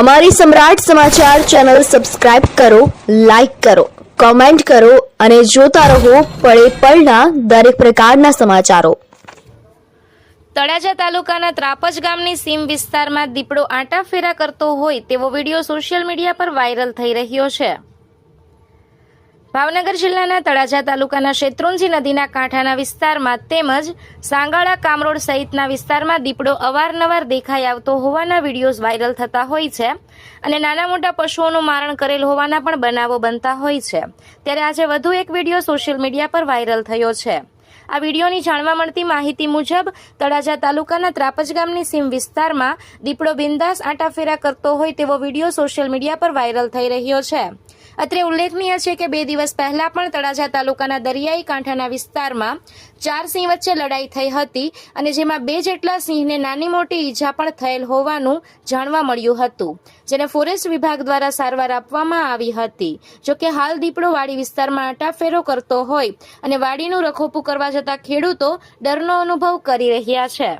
અમારી Samrat Samachar channel subscribe કરો, like કરો, કોમેન્ટ કરો અને જોતા રહો પળે પળના દરેક પ્રકારના સમાચારો. તળાજા તાલુકાના ત્રાપજ ગામની સીમ વિસ્તારમાં દીપડો આંટાફેરા કરતો હોય તેવો વીડિયો સોશિયલ મીડિયા પર વાયરલ થઈ રહ્યો છે. ભાવનગર જિલ્લાના તળાજા તાલુકાના શેત્રુંજી નદીના કાંઠાના વિસ્તારમાં તેમજ સાંગાળા કામરોડ સહિતના વિસ્તારમાં દીપડો અવારનવાર દેખાઈ આવતો હોવાના વિડીયોઝ વાયરલ થતા હોય છે અને નાના મોટા પશુઓનું મારણ કરેલ હોવાના પણ બનાવો બનતા હોય છે. ત્યારે આજે વધુ એક વીડિયો સોશિયલ મીડિયા પર વાયરલ થયો છે. આ વિડીયોની જાણવા મળતી માહિતી મુજબ, તળાજા તાલુકાના ત્રાપજ ગામની સીમ વિસ્તારમાં દીપડો બિંદાસ આંટાફેરા કરતો હોય તેવો વીડિયો સોશિયલ મીડિયા પર વાયરલ થઈ રહ્યો છે. અત્રે ઉલ્લેખનીય છે કે બે દિવસ પહેલા પણ તળાજા તાલુકાના દરિયાઈ કાંઠાના વિસ્તારમાં ચાર સિંહ વચ્ચે લડાઈ થઈ હતી અને જેમાં બે જેટલા સિંહને નાની મોટી ઈજા પણ થયેલ હોવાનું જાણવા મળ્યું હતું, જેને ફોરેસ્ટ વિભાગ દ્વારા સારવાર આપવામાં આવી હતી. જોકે હાલ દીપડો વાડી વિસ્તારમાં આંટાફેરો કરતો હોય અને વાડીનું રખોપું કરવા જતા ખેડૂતો ડરનો અનુભવ કરી રહ્યા છે.